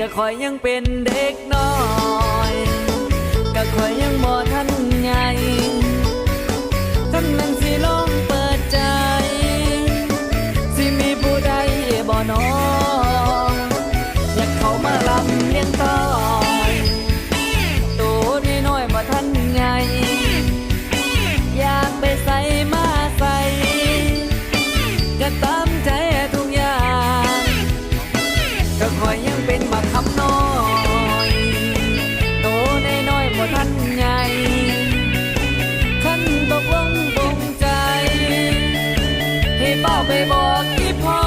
ก็คอยยังเป็นเด็กน้อยก็คอยยังบ่ทันใหญ่ท่านนั้นสิลองเปิดใจ สิมีผู้ใดบ่น้ออยากเขามาลำเลียงต้อยตัวนี้น้อยบ่ทันใหญ่อยากไปใส่มาใส่ก็ตามใจทุกอย่างก็คอยยังเป็น บอกไปบอกอีพ่อ